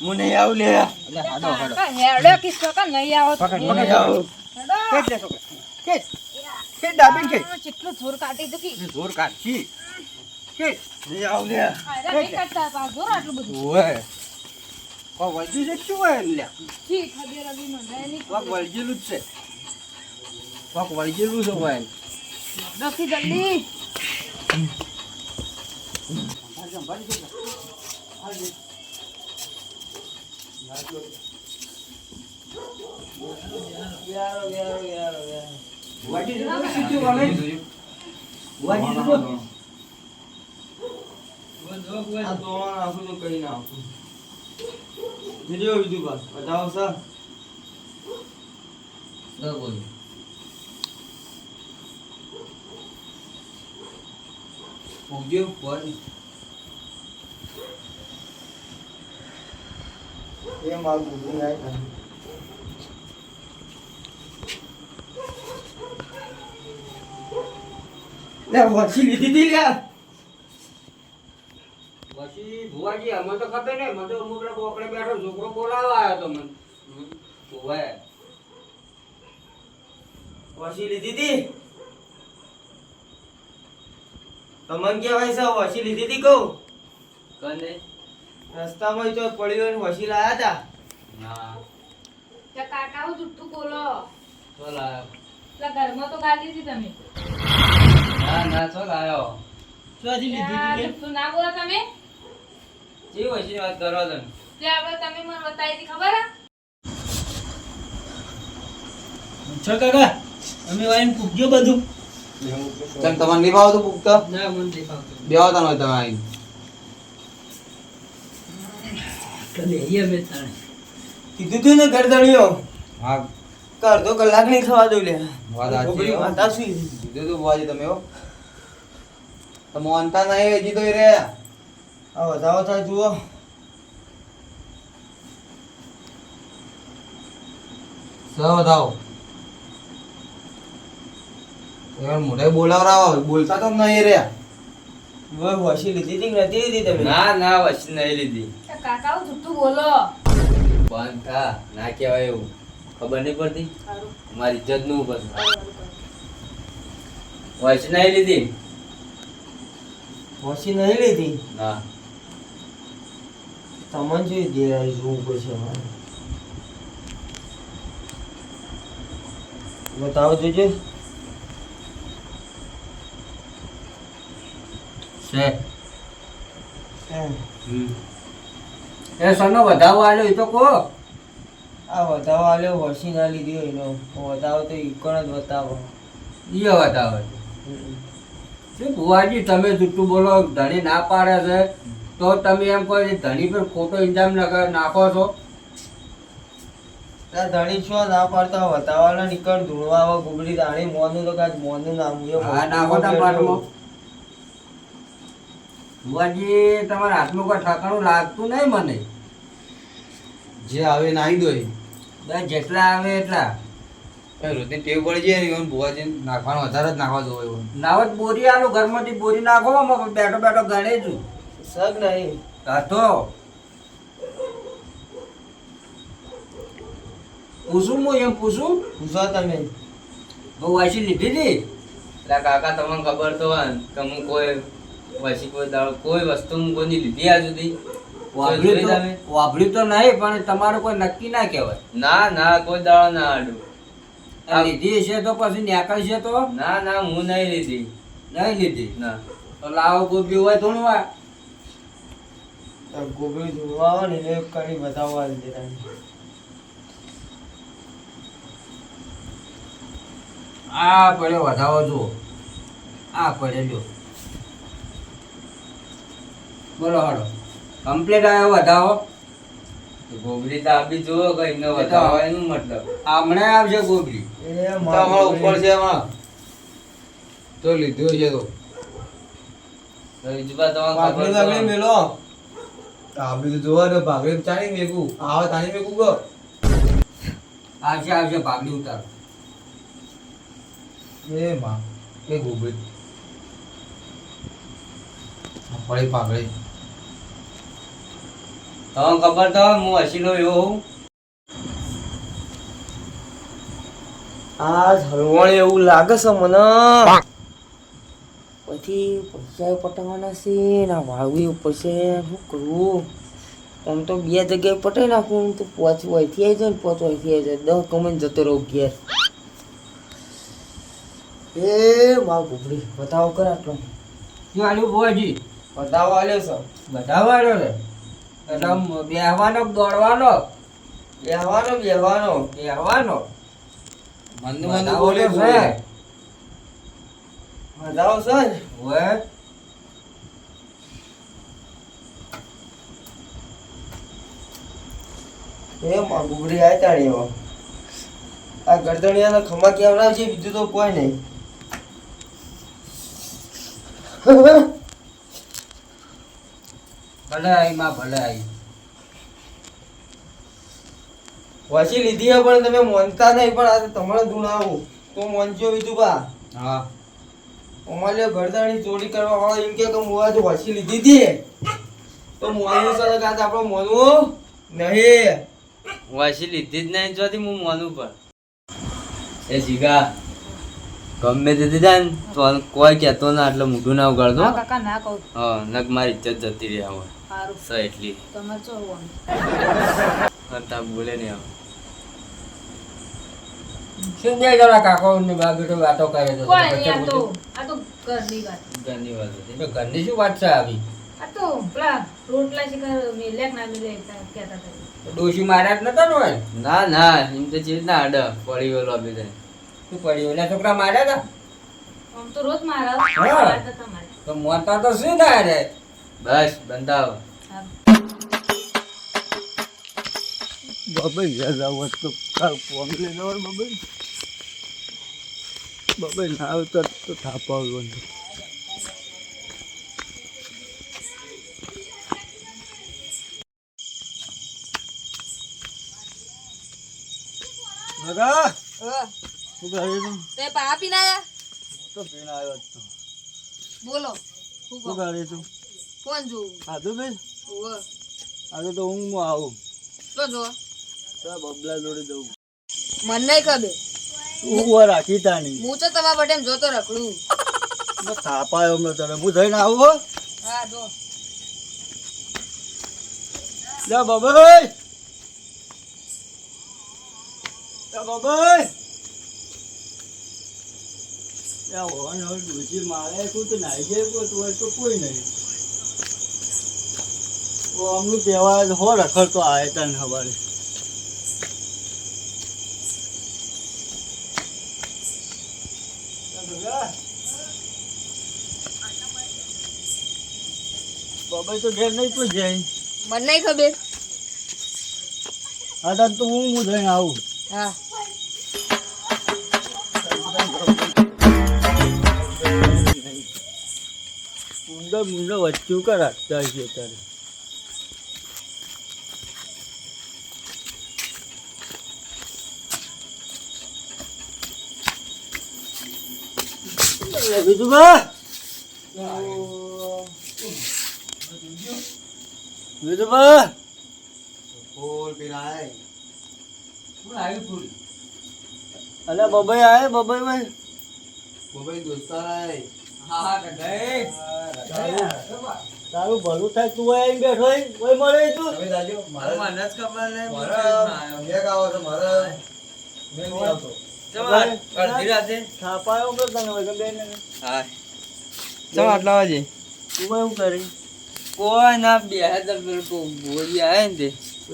હું નહીં આવું લે હાડો કિસ્સો કા નહીં આવો. નહીં આવું હેડો. લે છોકરા ખેંચ ખેંચ ડાબી ખેંચ કેટલું જોર કાઢી દુખી જોર કાઢી ખેંચ નહીં આવું લે આયરા નહીં કાઢતા હતા, જોર આટલું બધું ઓય કોક વળગ્યું છે શું હોય એમ લ્યા ખબર હતી મને એની કોક વળગેલું જ છે કોક વળગેલું છે હોય દસી જલ્દી કઈ ના આપું વીડિયો બીજું બસ બતાવો સર ઉગ્યો બોલ એ મારું ઉગ્યું નહીં લે વસી લીધી તી લે પછી ભુવાજી અમે તો ખબર ને મને તો હું બોકડે બેઠો છોકરો બોલાવવા આવ્યો તો મને. ભુવાએ વસી લીધી તી? તમને કેવાય છે વસી લીધી તી કહું? કને? રસ્તામાં તો પડ્યો અને વસી લાયા તા? ના. તે કાકા હું જુઠ્ઠું બોલો? તો લાયો. ઘરમાં તો ગાલી હતી તમે? ના ના તો લાયો. ના બોલો તમે? જે વહીની વાત કરો તમે? તે આપણે તમે મને બતાવી હતી ખબર? છો કાકા અમે વાઈન બધું. કેમ તમારે નહીં ભાવતું પુખ્તા ના મન નહીં ફાવતું. બે આવતા હોય તમે આવીને. કીધું તું ને ગરદણીઓ હા. કલાક નહીં ખાવા દઉં લે. વાત સાચી. કીધું તું તમે હો. તો મોનતા નહીં હજી તો રે. આ વધાવો થાય જુઓ. સ વધાવો યાર મોઢે બોલાવરાવો. બોલતા તો નહીં રે. વો વસી લીધી. તી કે નથી લીધી તમે? ના ના વછી નહીં લીધી. કાકા હું જુઠ્ઠું બોલો. બંધ થા ના કહેવાય એવું. ખબર નહીં પડતી? મારી ઇજ્જતનું બસ સારું, સારું. નહીં લીધી? વસી નહીં લીધી? ના. તમને જોઈ દે જોવું પડશે મારે. બતાવો જોજો. છે. એ સનો વધાવો આલ્યો એ તો કહો આ વધાવો આલ્યો વર્ષી ના લીધી એનો. વધાવો તો ઈકણ જ બતાવો એ વધાવો શું ભુવાજી તમે જુઠ્ઠું બોલો ધણી ના પાડે છે. તો તમે એમ કહો ધણી પર ખોટો ઇન્જામ નખ- નાખો છો? ધણી છો ના પાડતા વધાવાના નીકળ ધૂળવા આવે ગુગડી દાણી મોનું તો કાંઈ મોનું નામ. નાખો પાટમાં. ભુવાજી તમારા હાથમાં કોઈ ઠકાણું લાગતું નહીં મને. જે આવે નાહી દો બસ જેટલા આવે એટલા. રોજની ટેવ પડી જાય ને બુવાજી નાખવાનો વધારે જ નાખવા જોવે એવું નાવત બોરી આલો ઘરમાંથી બોરી નાખો આમાં બેઠો બેઠો ગણે છું. સગ નહીં. હા પૂછું હું એમ પૂછું? પૂછો તમે. બહુ વાસી લીધી હતી એટલે કાકા તમને ખબર તો કે કોઈ વાસી કોઈ દાડો કોઈ વસ્તુ હું કોઈની લીધી આ સુધી વાપર્યું તો તો નહીં પણ તમારું કોઈ નક્કી ના કહેવાય. ના ના કોઈ દાડો ના આડું. લીધી છે તો પછી નેકળશે તો? ના ના હું નહીં લીધી. નહીં લીધી? ના. તો લાવો ગોબી હોય થોડું વાર. ગોગડી ધૂળવા આવે ને એ કરી બતાવવા દીધા આ પડ્યો વધાવો જુઓ. આ પડે લ્યો બોલો હાડો કમ્પ્લીટ આવ્યો વધાવો? ગોબરી તો આપી જુઓ કઈ ન વધાવો એનું મતલબ. હમણે આવશે ગોબરી. એ ઉપર છે એમાં. તો લીધું છે તો. બીજું તમારે ખબર બાઘડી મેલો. આપડી તો જોવા ને ચાલી મેકું. આવે તાની મેકું ગો. આવશે આવશે ભાગલી ઉતારો. એ માં એ ગોબરી. પડી પાઘડી તમને ખબર તો હું હસીલો એવો હું આ હરવણ એવું લાગે છે મને. પછી પૈસા પટાવવાના છે ના વાળવી ઉપર છે શું કરવું? આમ તો બે જગ્યાએ પટાઈ નાખું તો પોચવું અહીંથી આવી જાય ને પોચવું અહીંથી આવી જાય. દસ કમાઈને જતો રહું ઘેર. એ મા ઘૂબડી બતાવો કર આટલો. શું આલ્યું ભુવાજી બતાવો આલ્યો છે. બતાવો આવ્યો છે. એટલે બેહવાનો દોડવાનો? બેહવાનો બેહવાનો. બેહવાનો. મંદ મંદ બોલે છે. મજાઓ છે? ને એ માં ગુગડી આય તાણી એવો. આ ગરદણિયાના ખમા કેવડાવ છે બીજું તો કોઈ નહીં. ભલે આવી માં ભલે આવી વાસી લીધી હે પણ તમે મોનતા નહીં પણ આ તમારે ધૂણાવું તો મોનજો બીજું બા. હા. અમારે ગરદાણી ચોરી કરવા વાળો એમ કે હું આજ વાસી લીધી હતી. તો મોનું સર કાં આપણો મોનવું નહીં. વાસી લીધી જ નહીં જોતી હું મોનું પણ. એ જીગા. ગમે તે જાય ને તો કોઈ કહેતો ના એટલે મોઢું ના ઉગાડતો. હા કાકા ના કહું. હા નક મારી ઇજ્જત જતી રહી હવે સારું સ એટલી. તમારે શું હોવાનું? તા બોલે નહીં હવે શું બે જણા કાકો ને બા બેટો વાતો કરે છે? આ તો આ તો ઘરની વાત. ઘરની વાત હતી. ઘરની શું વાત છે આવી? આ તો પેલા રોટલા શીખર મિલે કે ના મિલે કહેતા હતા. તો ડોશી માર્યા જ નતા ને હોય? ના ના એમ તો ચીજ ના અડ પડી ગયો બી તને શું પડ્યું એના છોકરા માર્યા હતા આમ તો રોજ મારા મારતા હતા મારે. તો શું થાય રે? બસ બંધાવ. બબાઈ જાવ તો કાલ ફોન લઈ લો બબાઈ બબાઈ ના આવતા તો થાપાવ્યો લગા હા. શું કરે તું? તે પા પીને આયા? તો પીને આવ્યો તો બોલો શું? કરે તું? ફોન જોઉં. ખાધું બેન? ઉવ્વ. આજે તો હું આવું. શું જો તો બબલા જોડી દઉં મન નહીં ખબર. હું રાખી તાની હું તો તમારા માટે એમ જોતો રખડું. થાપાયો મેં તને. હું થઈને આવું હો. હા જો જા બાબાઈ જા બાબાઈ હોન મારે કોઈ તો નાઈ જાય કોઈ હોય તો કોઈ નહીં. ઓ અમનું કહેવાય હો રખડતો આવે તને હવારે બાબાઈ તો ઘેર નહીં કોઈ જાય. મને નહીં ખબર. હા તો હું હું થઈને આવું. હા. ઊંડા મૂંડા વચ્ચું કર રાખતા છે તારે બીજું બા બીજું બા ફૂલ પીરાય શું આવ્યું ફૂલ અલે બબાઈ આય બબાઈ ભાઈ બબાઈ દોસ્તાર આય હા હા ગઈ તારું ભલું થાય તું અહીં બેઠો કોઈ મળે તું? તમે મારે મને જ ખબર ને મારા મેઘ આવો તો મારે મેઘ નહીં આવતો. અડધી રાતે. થાપાયો કે તને વગર બેન હા. ચાલ આટલા વાગે. તું એવું કરી. કોઈ ના બે હજાર પેલું ભોજી આવે ને તે?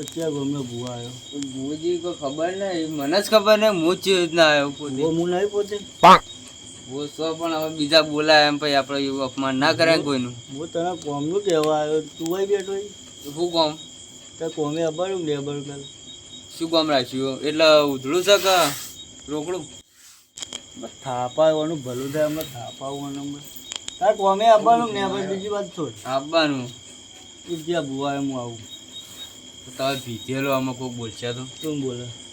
ત્યાં ગમે ભૂવા આવ્યો તો કોઈ ખબર નહીં મને જ ખબર નહીં હું જ આવ્યો પોતે. હું નહીં પોતે. સો પણ હવે બીજા બોલાય એમ પછી આપણે એવું અપમાન ના કરાય કોઈનું. હું તને કોમનું કહેવા આવ્યો તું આવી બેઠો શું કોમ? તે કોમે અબાડું બે અબાડું કર શું કોમ રાખ્યું એટલે ઉધડું છે કે રોકડું? થાપાવાનું ભલું થાય અમે થાપાવાનું તાર કોમે અબાડું ને અબાડ બીજી વાત છોડ આપવાનું. બીજા એમ હું આવું. તમે ભીતેલો આમાં કોઈ બોલશે તો? શું બોલે? પેલા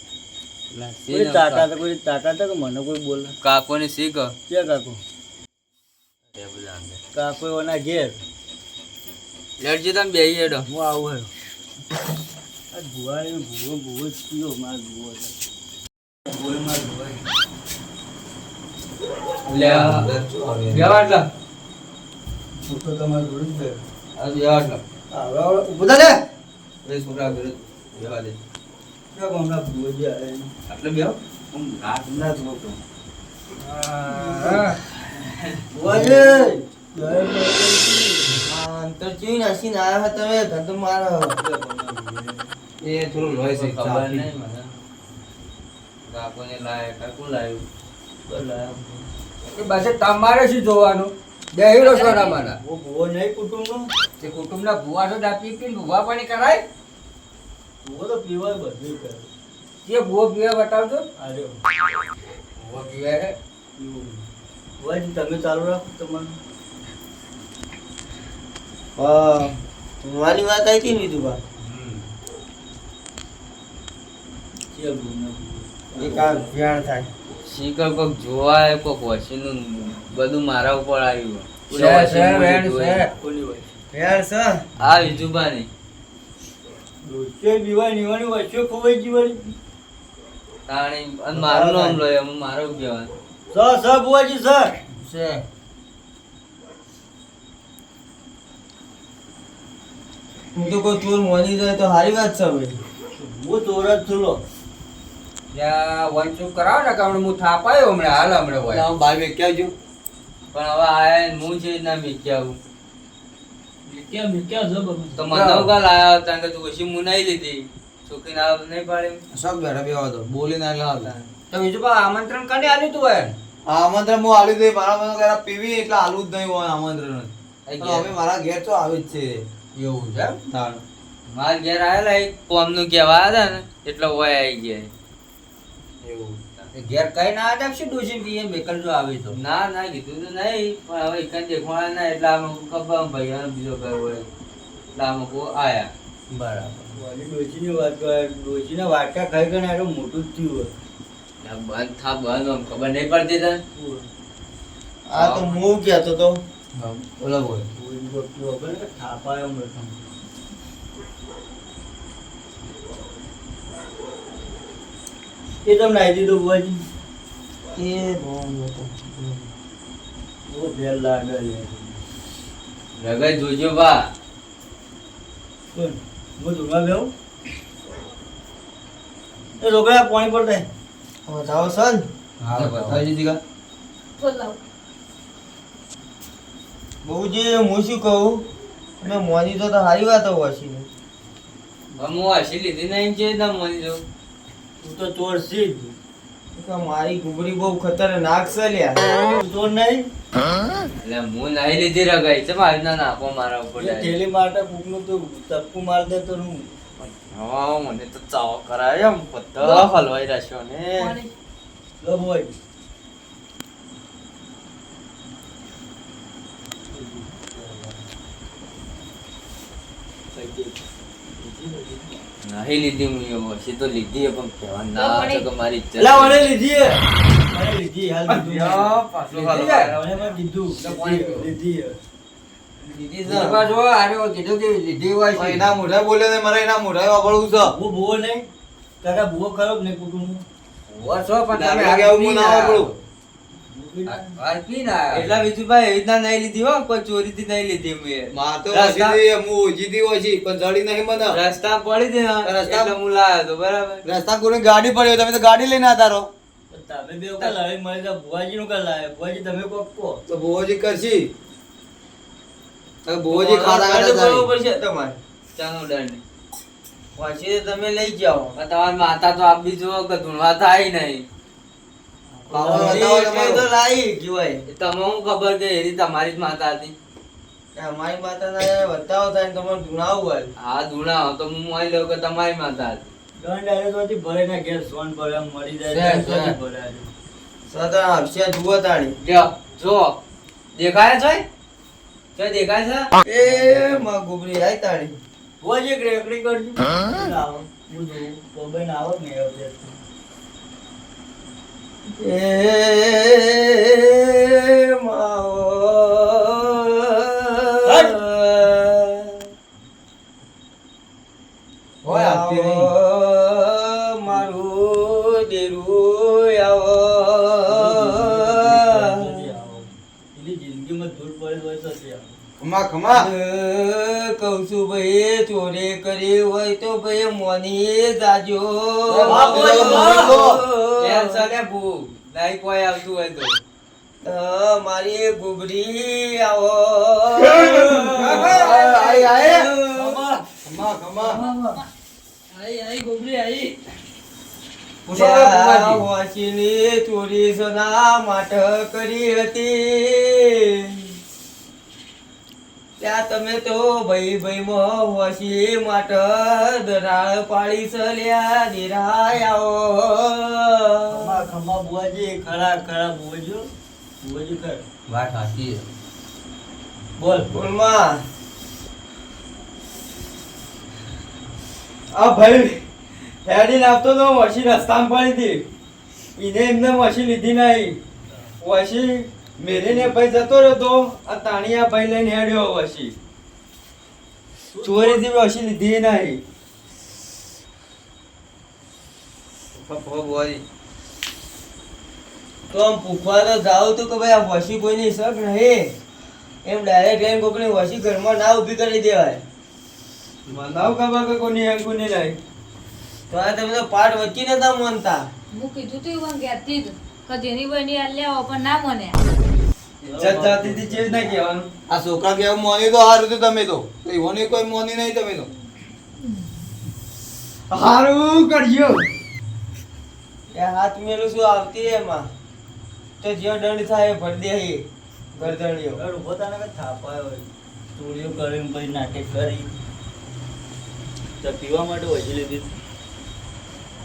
કોઈ તાકાત કોઈ તાકાત કે મને કોઈ બોલે? કાકોને શીખ ક્યાં કાકો? બધા કાકો એના ઘેર. લેટજે તમે બેસી હેડો. હું આવું હે. ભુવાએ ભૂવો ભૂવો જ કયો માર ભૂવો ભૂવો માર ભૂવો લે હું તો તમારે જોડે જ થા લે. છોકરા ઘરે બેવા દે આટલે બેવા હું. રાત ના આવ્યા તમે? મારો એ થોડું લોહી છે ખબર નહીં મને. કાકોને લાય કાકુ લાયું. કોઈ લાયો. એ બસ તમારે શું જોવાનું? બેહીરો સોના મારા ભૂવો નહીં કુટુંબનો. તે કુટુંબના ભુવા તો દાપી પીને ભુવા પાણી કરાય. ભૂવો તો પીવાય બધું કરે. જે ભુવો પીવા બતાવજો. આર્યો ભુવો પીવે હે એવું. તમે ચાલુ રાખો તમારું. હા મારી વાત આવી હતી બીજું શીકર કોક વસીનું બધું મારા ઉપર આવ્યું. છે, છે, વેણ છે. કોની હોય વ્યાણ છે. આ વિજુબાની દોસ્તે પીવાય નીવાની વચ્ચે ખોવાઈ જીવાડી તાણી અને મારું નામ લો એમ મારું કહેવાનું સર સર ભુવાજી સર. છે. હું તો કોઈ ચોર મોની જાય તો સારી વાત છે ભાઈ હું ચોરસ છું લો. ત્યાં વંચુક કરાવો ને હું થાપાયો હમણાં હાલ હમણાં હોય. બાર વેક્યા જો પણ હવે આયા હું છે ના મીક્યા આવું. ક્યાં મેં ક્યાં જબ તો મને કાલ આયા હતા કે તું પછી મુનાઈ લીધી. છોકરીને આ નહીં પાડે સબ બેઠા બેવા તો બોલીને એટલે આવતા તો બીજું આમંત્રણ કને આલ્યું તું હોય આ આમંત્રણ હું આલ્યું હતું મારા મને પીવી એટલે આલું જ નહીં હોય આમંત્રણ. હવે મારા ઘેર તો આવે જ છે. એવું છે એમ? તાણ. મારા ઘેર આવેલા એક કોમનું કહેવા હતા ને એટલે ઓય આવી ગયા. એવું. ઘેર કઈ ના હતા શું ડોસી પીએ મેકલ જો આવી તો. ના ના કીધું તો નહીં પણ હવે એક દેખવાના ના એટલે આમ ખબર ભાઈ આમ બીજો કયો હોય. એટલે આમ કો આયા. બરાબર. વાલી ડોશીની વાત ડોશીના વાટકા ખાઈ ગણ એટલું મોટું જ થયું હોય. બંધ થા બંધ આમ ખબર નહીં પડતી તને? આ તો હું કહેતો તો. બોલો બોલ. કોઈ થાપાયો મળતો એ તમને આવી દીધું બુવાજી એ બહુ ફેર લાગે છે. રગાઈ જોજો બા. કોણ? હું? બેહું? એ છોકરા પાણી પર દે હવે જાઓ સન. હા બતાવી દીધી કા? બોલાવો. બહુજી હું શું કહું? અને મોની તો તો સારી વાત હશે. હું હસી લીધી નહીં છે ના મળી જો તું તો ચોર છી જ. મારી ગુબરી બહુ ખતરનાક છે લ્યા. તું ચોર નહીં? એટલે હું નહીં લીધી રગાઈ. છે મારી ના નાખો મારા ઉપર ઠેલી મારતા કૂકનું તો ચપ્પુ માર દે તો હું. હા મને તો ચાવો કરાય એમ. બધા હલવાઈ રહેશો ને. લો બુવાજી નહીં લીધી હું એ હસી તો લીધી પણ કહેવા ના તો કે મારી એલા વડે લીધી મને લીધી હાલ મેં. પાછું હાલો. મેં કીધું લીધી હે. કીધું કે લીધી હોય એના મોઢા બોલે ને મારે એના મોઢા વાપરવું છે હું ભૂવો નહીં કાકા ભૂવો ખરો ને કુટુંબ છો પણ તમે દારૂ હાલ ના. વાપરું. એટલા વિજુભાઈ એવી રીતના નહીં લીધી હો કોઈ ચોરીથી નહીં લીધી મેં માર તો રસ્તા- ઓછી હતી, હું ઓછી થી ઓછી, પણ જડી નહીં મને. રસ્તા પડી હતી રસ્તા- હું લાવ્યો તો બરાબર. રસ્તા કોઈ ગાડી પડી તમે તો ગાડી લઈને આવતા રહો. તમે બે વખત લડાઈ મળી તો ભુવાજી નું કઈ લાવે ભુવાજી તમે કોક કહો. તો ભુવોજી કરશી. હવે ખાતા ખાતા પડશે તમારે ચાનો દંડ. પછી તમે લઈ જાઓ. તમારી માતા તો આપી જુઓ કે ધૂણવા થાય નહીં. ખબર કે તમારી જ માતા હતી. કે અમારી માતાના બતાવો થાય તમારે ધૂણાવું હોય. હા ધૂણા તો હું માની લઉં કે તમારી માતા હતી. દંડ આવે તો ભરે ના ઘેર સોન ભરે મળી જાય છે. તો હજી ભરે આજે. સદા આવશે જુઓ તાણી જો દેખાય છે? જો દેખાય છે? એ માં ગુબરી આઈ તાણી ભુવાજી એક રેકડી કરજો. લાવો હું જોઉં. બોમ્બે ના આવો ને એ વખતે. એ આપતી દેરું જિંદગીમાં ધૂળ પડી હોય તો ભાઈ ચોરી કરી હોય તો ભાઈ મોની જાજો વાહ, ભૂખ નહીં કોઈ આવતું હોય તો તો મારી ભૂબરી આવો આય, આય. ખમા. ખમા આઈ આઈ આઈ ચોરી સોના માટે કરી હતી ત્યાં તમે તો ભાઈ ભાઈ મો વાંચી માટે દરાળ પાડી સલ્યા નિરાય આવો ખમા ખમા બુવાજી ખરા ખરા બોજો બોજો કર. વાત સાચી બોલ બોલ. બોલમાં. આ ભાઈ હેડીને આપતો તો મશીન રસ્તામાં પડી હતી એને એમને મશીન લીધી નહીં. વશી મેરીને ભાઈ જતો રહ્યો તો આ તાણિયા ભાઈ લઈને હેડ્યો વશી ચોરીથી વશી લીધી નહીં. તો આમ પૂછવા તો જાવ તો કે ભાઈ આ વસી કોઈની શક નહીં એમ ડાયરેક્ટ લઈને કોકની વસી ઘરમાં ના ઊભી કરી દેવાય. મનાવ ખબર કે કોની અંગુની નહીં તો આ તમે તો પાઠ વચ્ચે નતા માનતા. હું કીધું તું એવું જ. કે જેની બની આ પણ ના મને ઇજ્જત જાતિથી ચેજ ના કહેવાનું. આ છોકરા કેવું મોની તો હારું હતું તમે તો. એવોની કોઈ મોની નહીં તમે તો. હારું કરજો. એ હાથ મેલું શું આવતી એમાં? તો જે દંડ થાય એ ભરી દે એ ગરદણીઓ પોતાને કઈ થાપાયો ચોરીઓ કરીને પછી નાટક કરી. તો પીવા માટે વહી લીધી.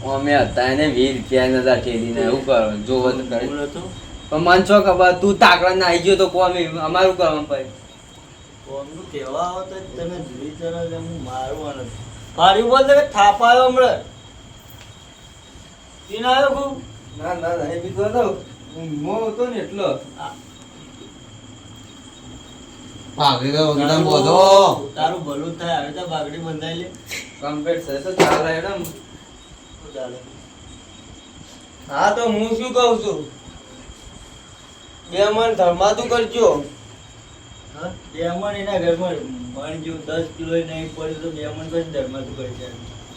અમે હતા એને વીસ રૂપિયા નતા ઠેરીને એવું કરો તો તો. પણ મન છો ખબર તું તાકડા ના આવી ગયો તો કોમ અમારું કરવાનું ભાઈ કોમનું કહેવા આવો તો તમે જુદી તરફ એમ મારું આનંદ ફાડી બોલ કે થાપાયો હમણાં. તીન આવ્યો ખૂબ ના ના ના એ બીજો હતો. મો હતો ને એટલો. એકદમ બધો. તારું ભલું થાય હવે તો બાગડી બંધાઈ લે. કમ્પ્લીટ છે તો ચાલ શું ચાલે. હા તો હું શું કહું છું? બે મણ ધર્માતું કરજો. હા બે મણ એના ઘરમાં મણ જો દસ કિલો નહીં પડ્યું તો બે મણ પછી ધર્માતું કરજે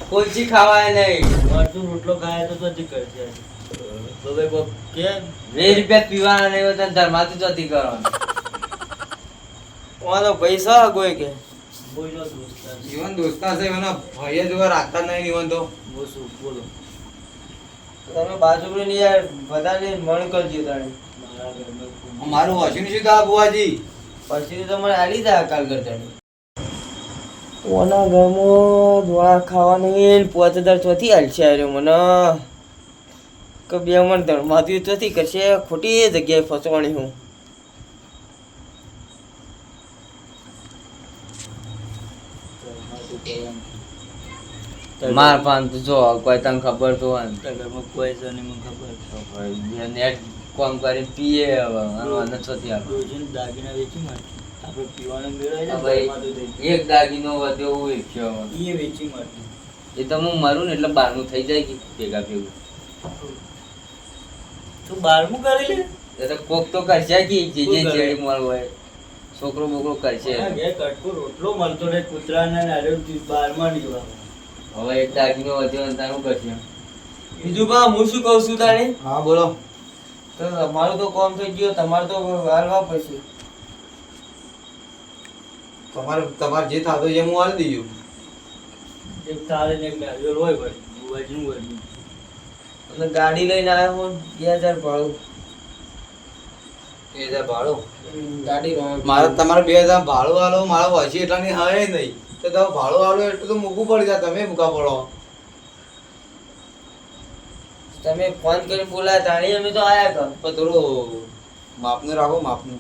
કરશે ખાવાય નહીં. મરચું રોટલો ખાય તો પછી કરજે તો ભાઈ કોક કે વીસ રૂપિયા પીવાના નહીં હોય તો ધર્માતું જતી કરવાનું. વાંધો પૈસા કોઈ કે? જીવન દોસ્તા છે એના ભાઈએ જોવા રાખતા નહીં જીવન તો. બોલો શું બોલો. તમે બાજુ ની યાર બધાને મણ કરજો તાણે મારું ઘરમાં ખૂબ અમારું વોશિંગ મશીન કા બુવાજી પછી તો તમારે આલી જાય કાલ કરતા ઓના ઘરમાં ધોળા ખાવાની પોતે દર ચોથી હાલશે આવ્યો મને. કે બે મણ ધર્માતી ચોથી કરશે ખોટી જગ્યાએ ફસવાની હું ઘરમાં તું કરવાનું. માર પાન તો જો કોઈ તને ખબર તો હોય ને. કોઈ નહીં મને ખબર તો ભાઈ નેટ કોમ કરીને પીએ હવે આનો છોથી આવે દાગીના વેચી મારશે આપણે પીવાનો મેળવાય. એક દાગીનો વધ્યો હું વેચ્યો હવે. ઈ વેચી મારશે એ તો હું મરું ને એટલે બહારનું થઈ જાય કે ભેગા ભેગું. તું બારમું કરી લે. એટલે કોક તો કરશે કે જે જે જેડી કરે. મળ હોય. છોકરો બોકરો કરશે. રોટલો મળતો ને કૂતરાને બારમાં લેવા હવે એક દાગીનો વધ્યો ને તારું કરશે બીજું કા હું શું કહું છું તારે? હા બોલો. તો તમારું તો કોમ થઈ ગયો તમારે તો હાલવા પછી તમારે તમારે જે થતો છે એ હું હાલ દીજો એક તારે ને ગાડીઓ હોય ભાઈ વજનું વજનું અને ગાડી લઈને આવ્યો હું બે હજાર ભાડું. બે હજાર ભાડું? ગાડી મારે તમારે બે હજાર ભાડું આલો મારા પછી એટલા ની હવે નહીં. તો તમે ભાડું આલો એટલું તો મૂકવું પડી જાય તમે મૂકા પડો. તમે ફોન કરીને બોલાયા તાણી અમે તો આયા કર પણ થોડું માપનું રાખો માપનું.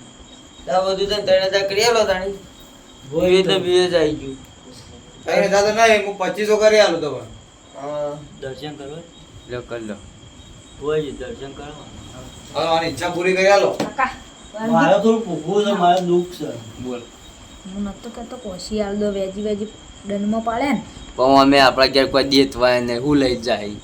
તો બધું તને ત્રણ હજાર કરી આલો તાણી. એ તો. બીજે જ આવી ગયું. કઈ હજાર તો નહીં હું પચીસો કરી આલું તમે હા. દર્શન કરવા લો કર લો. હોય દર્શન કરવા હા મારી ઈચ્છા પૂરી કરી આલો. મારે થોડું પૂછવું છે મારે દુઃખ છે. બોલ. હું નતો કહેતો કોશી આલ દો વેજી વેજી દંડમાં પાડે ને. પણ અમે આપણા ઘેર કોઈ દેતવાય ને હું લઈ જાય.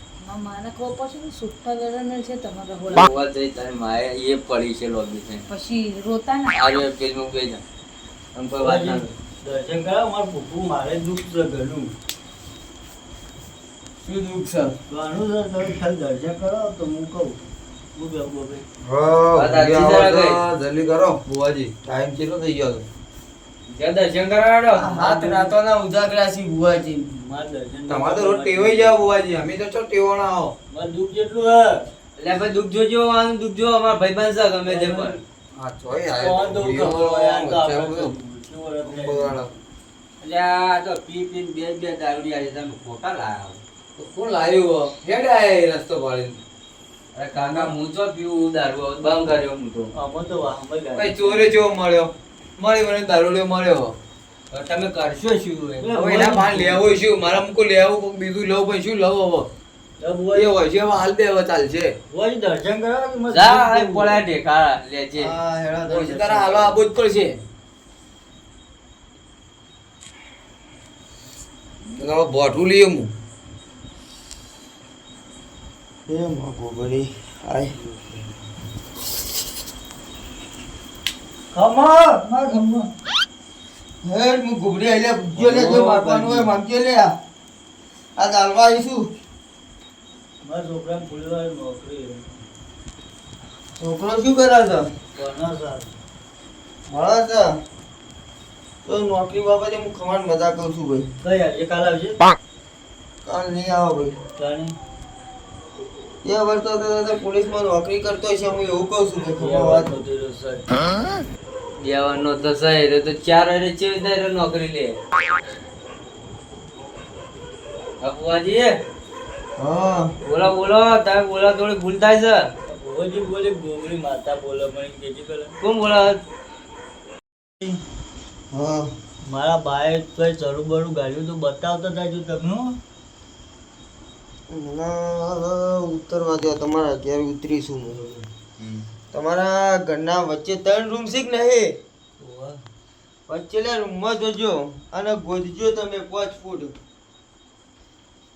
મારા કહો પછી ને સુટ્ટા વેરાને છે તમારા હોળા. જઈ તારે માએ એ પડી છે લોબી છે. પછી રોતા ને? આજે ફિલ્મ ગઈ જા આમ કોઈ વાત ના દર્શન કરાવ મારું પપ્પુ મારે દુઃખ છે ઘણું. શું દુઃખ છે? ઘણું છે તમે ખાલી દર્શન કરાવો તો હું કહું. જલ્દી કરો બુવાજી ટાઈમ કેટલો થઈ ગયો દર્શન કરાવડો હાથ ઉજાગરા છે બુવાજી તમારે તો રોજ ટેવાઈ જાવ બુવાજી અમે તો ચો ટેવાના આવો મારે દુઃખ જેટલું હે. એટલે ભાઈ દુઃખ જોજો આનું દુઃખ જો અમારા ભાઈબંધ છે ગમે તે પણ. હા ચોય કોણ તો ખબર હોય આ તો આપણે તો આયો શું વરસ નહીં. એટલે તો પી પી બે બે દારૂડી આજે તમે ખોટા લાયા કોણ લાવ્યું હેડ રસ્તો પાડીને. અરે કાકા હું તો પીવું દારૂ બંધ કર્યો હું તો. કઈ ચોરે ચેવો મળ્યો. મળી મને દારૂડિયો મળ્યો. તમે કરશો શું હવે એના માલ લેવો શું? મારા મૂકો લેવું કોક બીજું લેવું પણ શું લઉં હવે? એ હોય છે હાલ દે હવે ચાલશે. દર્શન કરાવો જા દુઃખ આ જેવું? પોળા ઢેકા લેજે પછી તારા હાલો આબુ જ પડશે. બોઠું લઈએ હું. એ માં ગોબરી આય. ખમા માર ખમા હેડ હું ગોબરી આઈ લે લે જો મારવાનું હોય માંગજે લે આ. આ દાલવા આવીશું. મારા છોકરાને ફૂલવાળી નોકરી. છોકરો શું કરે છે? સારું. તો નોકરી બાબતે હું ખમાન મજા કરું છું ભાઈ. કઈ આજે? કાલ આવશે કાલ નહીં આવો ભાઈ. જાણી. એ વર્ષ પોલીસમાં નોકરી કરતો છે હું એવું કહું છું કે ખબર વાત. દેવાનો તો સહી તો ચાર વારે ચેવી થાય નોકરી લે? અપવાજી? હા. બોલો બોલો તમે બોલો થોડી ભૂલ થાય છે. ભોજી બોલે ગોગરી માતા બોલો મને કેજી પેલા કોણ બોલો? હા. મારા ભાઈ તો ચરુ બરુ ગાડ્યું તો બતાવતા જાજો તમનું તમને ઉતરવા દો તમારા અત્યારે ઉતરીશું. હું તમારા ઘરના વચ્ચે ત્રણ રૂમ છે કે નહીં? વચ્ચે લે રૂમમાં જોજો અને ગોદજો તમે પાંચ ફૂટ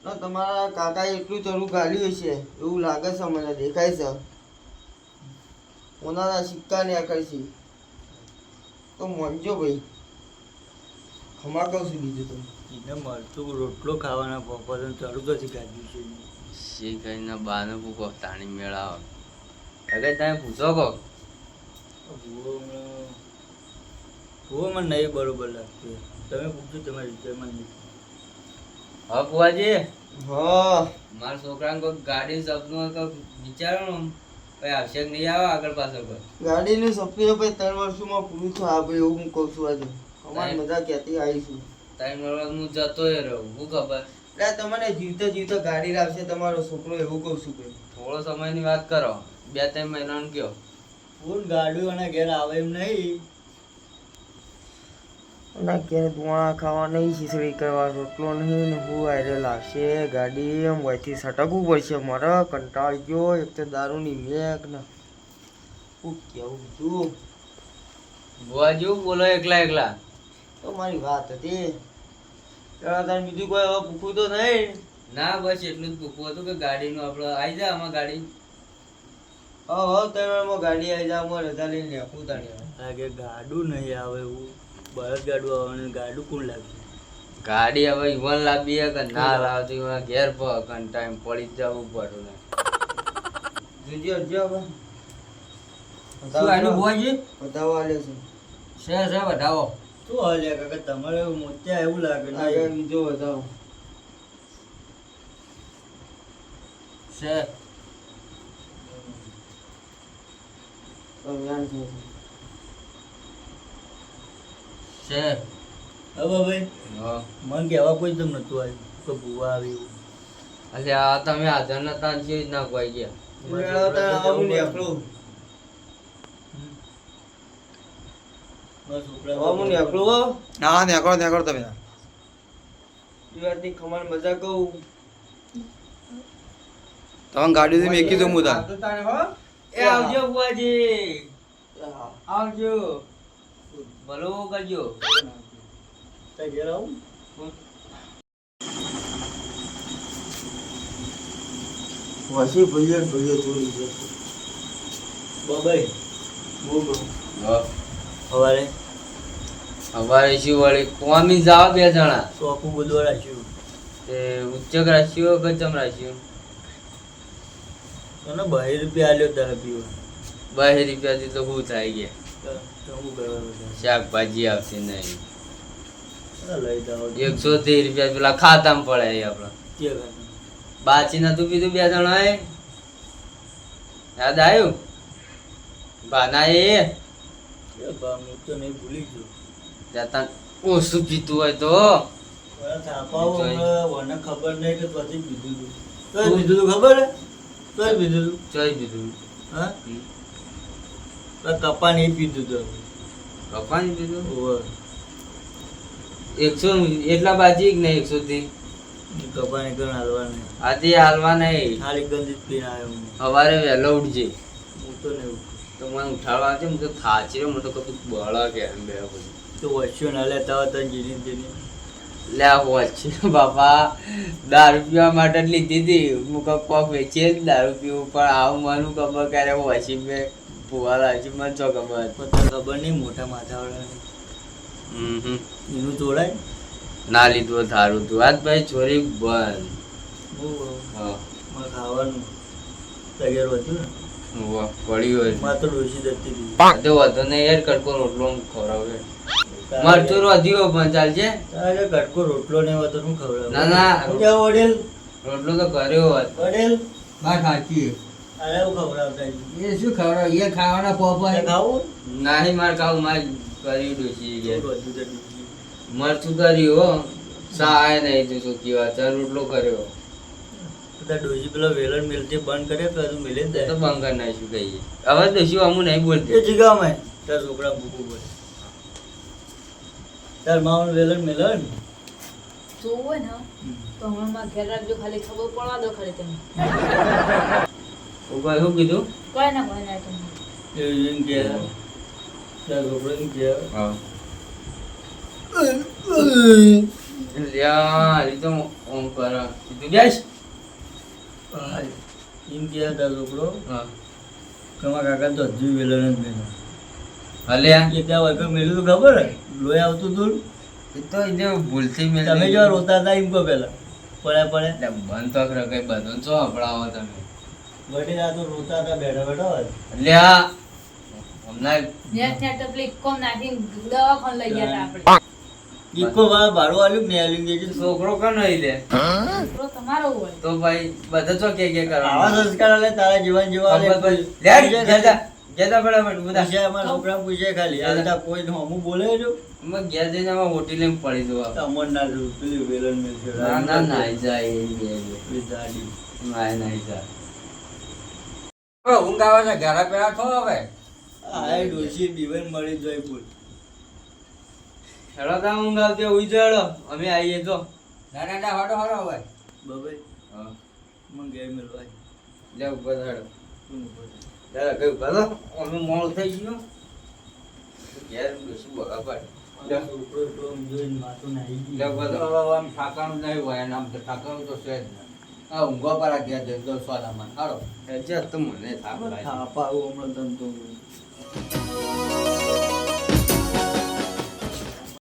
ના તમારા કાકાએ એટલું ચરું ગાળ્યું છે એવું લાગે છે મને દેખાય છે. ઓનાના સિક્કા ને આકર્ષી તો મોનજો ભાઈ. ખમા કહું છું બીજું તમે એને મળતું રોટલો ખાવાના પપ્પા ચડું તો ગાડ્યું છે. શી કહીને બાને પૂકો તાણી મેળાવો. અગર તમે પૂછો કહો. ભૂવો મને નહીં બરોબર લાગતું. તમે પૂછો તમારી રીતે મને હા કુવાજી હા. મારા છોકરાને કોઈ ગાડી સપનું હોય તો વિચારો ને. કઈ આવશે કે નહીં આવે આગળ પાછળ કોઈ? ગાડીનું સપનું ભાઈ ત્રણ વર્ષોમાં પૂરું થયું. આ ભાઈ એવું હું કહું છું આજે. અમારી મજા ક્યાંથી આવીશું ત્રણ વર્ષ હું જતો રહું શું ખબર? એટલે તમને જીવતો જીવતો ગાડી લાવશે તમારો છોકરો એવું કહું છું ભાઈ. થોડો સમયની વાત કરો. બે ત્રણ મહિનાનો ગયો. ફૂલ ગાડું અને ઘેર આવે એમ નહીં. ના ક્યારે ધુઆ ખાવા નહીં ખીચડી કરવા રોટલો નહીં ને હું આયરે લાવશે ગાડી એમ વયથી સટકવું પડશે મારે કંટાળી ગયો એક તો દારૂની મેક ને હું કેવું છું બુઆ જેવું બોલો એકલા એકલા. તો મારી વાત હતી. તારે બીજું કોઈ હવે પૂછવું તો નહીં. ના બસ એટલું જ પૂછવું હતું કે ગાડીનું આપણે આવી જાય આમાં ગાડી. હા હા ત્રણ ગાડી આવી જાય હું રજા લઈને નાખું તાણી કે ગાડું નહીં આવે એવું. બળદ ગાડું આવવાનું ગાડું કોણ લાગશે ગાડી હવે ઈવન લાવી હે કે ના લાવતી ઘેર પર ટાઈમ પડી જવું પડું ને. જોજો હજો હવે. શું આનું બુઆજી બતાવવા આલે છે. છે છે બતાવો. શું હાલ્યા કાકા? તમારે એવું એવું લાગે આગળ નહીં બતાવો. છે. છે છે હવે ભાઈ મન કે કહેવા કોઈ તમને નતું આવ્યું. તો ભૂવા આવ્યું એટલે આ તમે હાજર નતા જે ના કોઈ ગયા? આવું નીકળું આવું નીકળું તમે. ખમાણ મજા કહું. તમે ગાડી મેકી દઉં હું તાર તો તાણે હો. એ આવજો બુઆજી. આવજો. ભલો કરજો. તાર ઘેર આવું? વસી ભાઈએ ભાઈએ ચોરી છે. બાબાઈ. બોલો. સવારે અમારે શું વળી? કોમી જાવ બે જણા. ચોખ્ખું બધું રાખ્યું તે ઉચ્ચક રાખ્યો કે ચમ રાખ્યો અને બાર રૂપિયા આલ્યો તારા પીવા. બાર રૂપિયાથી તો શું થાય ગયા? શાકભાજી આવશે નહીં. એકસો તેર રૂપિયા પેલા ખાતામાં પડે આપડે? બાચી નતું પીધું બે જણા એ? યાદ આવ્યું? બાના એ? તો નહીં ભૂલી ગયો. ત્યાં ઓછું પીતું હોય તો. ખબર નહીં કે પછી પીધું તું. પીધું ખબર? હે પીધું તું? ચોઈ પીધું હા? કપા નહીં પીધું તો. કપાની પીધું. એકસો એટલા બાજી ને એકસો થી? કપા નહીં કણ હાલવા નહીં આજે હાલવા નહીં. ખાલી ગંદી પીને આવ્યો સવારે વહેલો ઉઠજે. હું તો નહીં. તો મને ઉઠાડવા છે મને તો થાચી મને તો કશું બળા કે એમ બે પછી તો વચ્ચે ના લેતા હતા જીની જીની લે આ બાપા. દારૂ પીવા માટે જ લીધી હતી. હું કોક કોક વેચીએ જ દારૂ પીવું પણ આવું મને ખબર ક્યારે વોચી મેં ભૂવા લાગી મને ચો ખબર. પતા ખબર નહીં મોટા માથાવાળા. એનું તોડાય ના લીધું થારું તું. આજ ભાઈ ચોરી બંધ. ખાવાનું તૈયાર હતું ને. પડ્યું હોય. તો ડોસી જતી હતી તો વધુ ને યાર રોટલો ખવડાવે મરચું રોધ્યો પણ ચાલશે. અરે કટકો રોટલો ને વધુ તો શું ખવડાવું ના, ના. હું ક્યાં વડેલ? રોટલો તો કર્યો હોત. વડેલ? બા ખાચી અરે હું ખવડાવતા. એ શું ખબર એ ખાવાના પોપા ખાવું? નાહી માર ખાવું માર કર્યું ડોસી તો ગયા. બધું મરચું કર્યું હો. સહાય નહીં તું શું વાત ચાલ રોટલો કર્યો બધા ડોસી પેલા વેલણ મિલતી બંધ કરે કે હજુ મિલે જ તો જાય બંગર નાખ્યું કહીએ. હવે ડોસી અમુ નહીં એ બોલતી જગ્યામાં તાર છોકરા ભૂખું પડે. તાર માવન વેલણ મેલણ? જોવું હોય ને તો હમણાં ઘેર રાખજો ખાલી ખબર પડવા દો ખાલી તમે ઉપર શું કીધું? કોઈ ના કોઈ ના તમે એ એમ કે ત્યાં છોકરો એમ કે હા. લ્યા એ તો ઓમ કર. તું બેસ એમ કે તાર છોકરો હા. કમા કાકા તો હજુ વેલણ જ મેલો. હલ્યા એ ત્યાં વગર મેલું તો ખબર લોહી આવતું તું એ તો એ જે ભૂલથી મેળ તમે જો રોતા હતા એમ કહો પેલા. પડ્યા પડ્યા. બંધ તો કરે કઈ બંધ છો હપડાવો તમે. વડી ના તો રોતા હતા બેઠા બેઠા હોય. લ્યા હમણાં ત્યાં ત્યાં ટપલી કોમ નાખીને દવાખાને લઈ ગયા હતા આપણે. ઈકો વાર ભાડું આલ્યું મેં આલ્યું કે. છોકરો કન રહી લે? છોકરો તમારો હોય. તો ભાઈ બધા છો કે કે આવા કરવા સંસ્કાર આલે તારા જીવન જીવા ગેજા ફટાફટ બધા. પૂછે અમારા છોકરા પૂછે ખાલી. હાલતા કોઈ હમું બોલે જો અમે ઘેર જઈને અમે હોટી લઈને પડી દો અમર ના જો પેલી વેલન મિલ છે. ના ના ના જાય એ ના નાઈ જાય. ઊંઘ આવે છે ઘરે પેલા થો હવે. આ એ ડોશી બીવન મળી જાય બોલ હેડો તા ઊંઘ આવતી ઉઈ જડો. અમે આવીએ તો ના ના ના હડો હડો હવે. બબે. હા. મને ઘેર મિલવા લે ઉપર હેડો. છે? દાદા કયું કરો અમે મોડું થઈ ગયું. ઘેર શું બગા પાડ મને